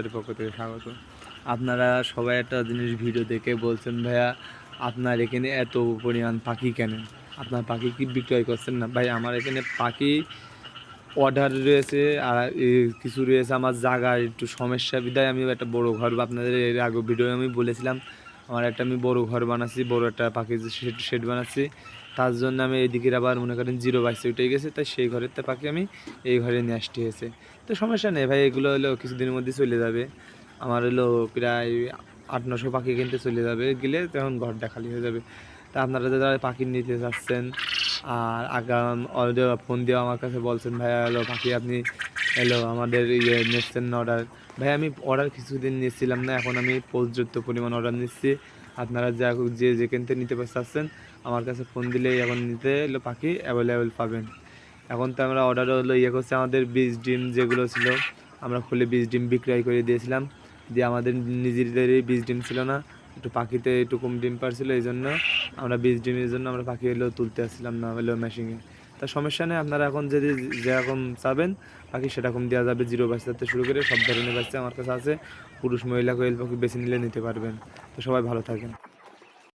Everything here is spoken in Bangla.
নার্সারির পক্ষ থেকে স্বাগত। আপনারা সবাই একটা জিনিস ভিডিও দেখে বলছেন, ভাইয়া, আপনার এখানে এত পরিমাণ পাখি কেনেন আপনার পাখি কি বিক্রয় করছেন না? ভাই, আমার এখানে পাখি অর্ডার রয়েছে আর কিছু রয়েছে, আমার জায়গার একটু সমস্যা। বিদায় আমি একটা বড় ঘর, আপনাদের এর আগে ভিডিও আমি বলেছিলাম আমার একটা আমি বড় ঘর বানাচ্ছি, বড় একটা পাখির শেড শেড বানাচ্ছি। তার জন্য আমি এইদিকের আবার মনে করেন জিরো বাইসে উঠে গেছে, তাই সেই ঘরের তো পাখি আমি এই ঘরে নিয়ে আসতে হয়েছে। তো সমস্যা নেই ভাই, এগুলো হলো কিছুদিনের মধ্যে চলে যাবে। আমার হলো প্রায় আট নশো পাখি কিনতে চলে যাবে, গেলে তখন ঘরটা খালি হয়ে যাবে। তা আপনারা যারা পাখি নিতে চাচ্ছেন, আর আগাম ফোন দিয়ে আমার কাছে বলছেন ভাইয়া হলো পাখি আপনি হলো আমাদের ইয়ে নিচ্ছেন না অর্ডার ভাই, আমি অর্ডার কিছুদিন নিয়েছিলাম না, এখন আমি পর্যাপ্ত পরিমাণ অর্ডার নিচ্ছি। আপনারা যা যে যেখান থেকে নিতে চাচ্ছেন, আমার কাছে ফোন দিলেই এখন নিতে এলো পাখি অ্যাভেলেবেল পাবেন। এখন তো আমরা অর্ডার হলো ইয়ে করছে আমাদের বীজ ডিম যেগুলো ছিল, আমরা খুলে বীজ ডিম বিক্রয় করে দিয়েছিলাম। দিয়ে আমাদের নিজেদেরই বীজ ডিম ছিল না, একটু পাখিতে একটু কম ডিম পারছিল এই জন্য আমরা বীজ ডিমের জন্য আমরা পাখি হলো তুলতে আসছিলাম না হলো মেশিনে তা সমস্যা নেই, আপনারা এখন যদি যেরকম চাবেন, বাকি সেরকম দেওয়া যাবে। জিরো বাচ্চাতে শুরু করে সব ধরনের বাচ্চা আমার কাছে আছে। পুরুষ, মহিলা, কোয়েল পাখি বেছে নিলে নিতে পারবেন। তো সবাই ভালো থাকেন।